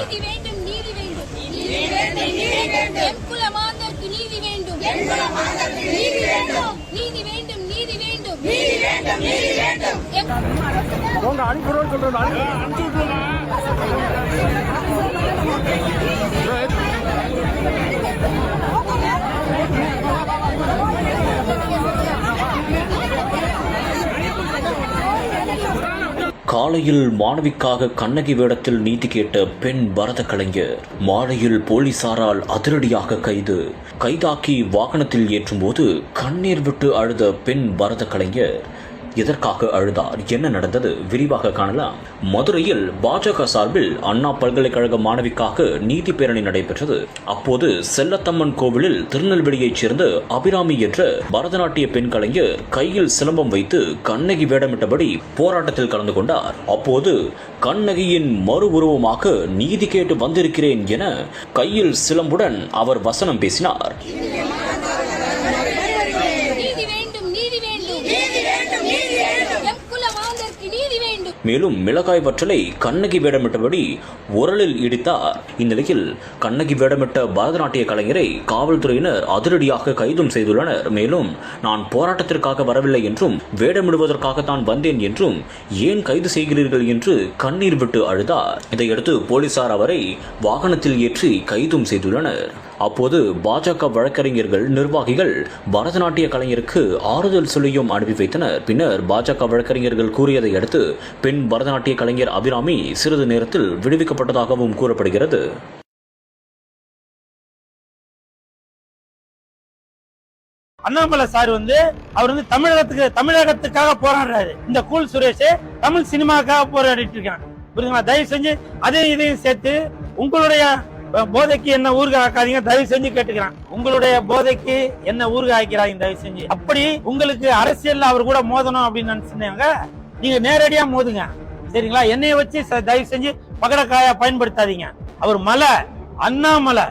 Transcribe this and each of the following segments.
நீதி வேண்டும் நீதி வேண்டும். நீதி வேண்டும் நீதி வேண்டும். குலமாந்தர்க்கு நீதி வேண்டும். குலமாந்தர்க்கு நீதி வேண்டும். நீதி வேண்டும் நீதி வேண்டும். நீதி வேண்டும் நீதி வேண்டும். எம் உங்க அனுப்பிடுவோம் சொல்றேன். அனுப்பி காலையில் மாணவிக்காக கண்ணகி வேடத்தில் நீதி கேட்ட பெண் பரத கலைஞர் மாலையில் போலீசாரால் அதிரடியாக கைது. கைதாக்கி வாகனத்தில் ஏற்றும்போது கண்ணீர் விட்டு அழுத பெண் பரத கலைஞர் எதற்காக அழுதார்? என்ன நடந்தது? விரிவாக காணலாம். மதுரையில் பாஜக சார்பில் அண்ணா பல்கலைக்கழக மாணவிக்காக நீதி பேரணி நடைபெற்றது. அப்போது செல்லத்தம்மன் கோவிலில் திருநெல்வேலியைச் சேர்ந்த அபிராமி என்ற பரதநாட்டிய பெண் கலைஞர் கையில் சிலம்பம் வைத்து கண்ணகி வேடமிட்டபடி போராட்டத்தில் கலந்து கொண்டார். அப்போது கண்ணகியின் மறு உருவமாக நீதி கேட்டு வந்திருக்கிறேன் என கையில் சிலம்புடன் அவர் வசனம் பேசினார் நீதி வேண்டும் நீதி வேண்டும் நீதி வேண்டும் நீதி வேண்டும் எம் குலமாந்தர்க்கு நீதி வேண்டும் மேலும் மிளகாய் வற்றலை கண்ணகி வேடமிட்டபடி உரலில் இடித்தார். இந்நிலையில் கண்ணகி வேடமிட்ட பரதநாட்டிய கலைஞரை காவல்துறையினர் அதிரடியாக கைதும் செய்துள்ளனர். மேலும் நான் போராட்டத்திற்காக வரவில்லை என்றும் வேடமிடுவதற்காகத்தான் வந்தேன் என்றும் ஏன் கைது செய்கிறீர்கள் என்று கண்ணீர் விட்டு அழுதார். இதையடுத்து போலீசார் அவரை வாகனத்தில் ஏற்றி கைதும் செய்துள்ளனர். அப்போது பாஜக வழக்கறிஞர்கள் நிர்வாகிகள் பரதநாட்டிய கலைஞருக்கு ஆறுதல் சொல்லியும் அனுப்பி வைத்தனர். பின்னர் பாஜக வழக்கறிஞர்கள் கூறியதை அடுத்து பெண் பரதநாட்டிய கலைஞர் அபிராமி சிறிது நேரத்தில் விடுவிக்கப்பட்டதாகவும் கூறப்படுகிறது. அண்ணாமலை சார் வந்து அவர் வந்து தமிழகத்துக்கு தமிழகத்துக்காக போராடுறாரு. இந்த கூல் சுரேஷ் தமிழ் சினிமாக்காக போராடிட்டு இருக்கான் புரியுதுங்களா? தயவு செஞ்சு அதையும் இதையும் சேர்த்து உங்களுடைய போதைக்கு என்ன ஊருக்கு ஆக்காதீங்க தயவு செஞ்சு கேட்டுக்கிறான். உங்களுடைய போதைக்கு என்ன ஊருக்கு ஆக்கிறாங்க தயவு செஞ்சு. அப்படி உங்களுக்கு அரசியல் அவர் கூட மோதணும் அப்படின்னு நினைச்சிருந்தாங்க நீங்க நேரடியா மோதுங்க. சரிங்களா? என்னைய வச்சு தயவு செஞ்சு பகடக்காய பயன்படுத்தாதீங்க. அவர் மலை அண்ணாமலை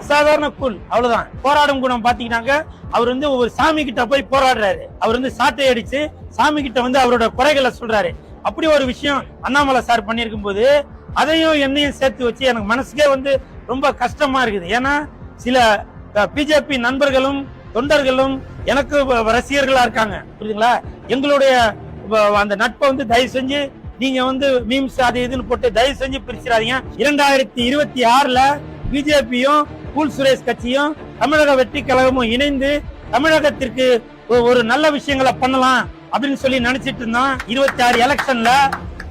அசாதாரண கூல் அவ்வளவுதான். போராடும் குணம் பாத்தீங்கன்னாக்க அவர் வந்து ஒரு சாமி கிட்ட போய் போராடுறாரு. அவர் வந்து சாட்டை அடிச்சு சாமி கிட்ட வந்து அவரோட குறைகளை சொல்றாரு. அப்படி ஒரு விஷயம் அண்ணாமலை சார் பண்ணிருக்கும் போது அதையும் என்னையும் சேர்த்து வச்சு எனக்கு மனசுக்கே வந்து ரொம்ப கஷ்டமா இருக்குது. ஏன்னா சில பிஜேபி நண்பர்களும் தொண்டர்களும் எனக்கு ரசிகர்களா இருக்காங்க. புரியுதுங்களா? எங்களுடைய வ- அந்த நட்பை வந்து தயவு செஞ்சு நீங்க வந்து மீம்ஸ் அது இதுன்னு போட்டு தயவு செஞ்சு பிரிச்சிடாதீங்க. இரண்டாயிரத்தி இருபத்தி ஆறுல பிஜேபியும் கூல் சுரேஷ் கட்சியும் தமிழக வெற்றி கழகமும் இணைந்து தமிழகத்திற்கு ஒரு நல்ல விஷயங்களை பண்ணலாம் அப்படின்னு சொல்லி நினைச்சிட்டு இருந்தோம். இருபத்தி ஆறு எலெக்ஷன்ல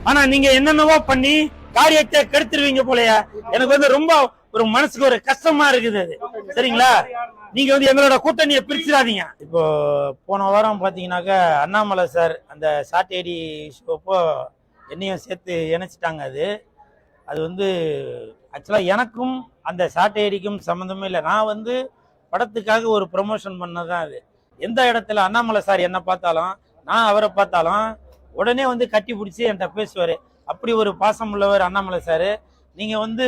ஆனா நீங்க என்னென்னவோ பண்ணி காரியத்தை கெடுத்துருவீங்க போலயே. எனக்கு வந்து ரொம்ப ஒரு மனசுக்கு ஒரு கஷ்டமா இருக்குது அது. சரிங்களா? நீங்க வந்து எங்களோட கூட்டணியை பிரிச்சிடாதீங்க. இப்போ போன வாரம் பாத்தீங்கன்னாக்க அண்ணாமலை சார் அந்த சாட்டேடி ஷோப்போ என்னையும் சேர்த்து இணைச்சிட்டாங்க அது. அது வந்து ஆக்சுவலாக எனக்கும் அந்த சாட்டையடிக்கும் சம்மந்தமே இல்லை. நான் வந்து படத்துக்காக ஒரு ப்ரொமோஷன் பண்ணது தான் அது. எந்த இடத்துல அண்ணாமலை சார் என்னை பார்த்தாலும் நான் அவரை பார்த்தாலும் உடனே வந்து கட்டி பிடிச்சி என்கிட்ட பேசுவார். அப்படி ஒரு பாசம் உள்ளவர் அண்ணாமலை சார். நீங்கள் வந்து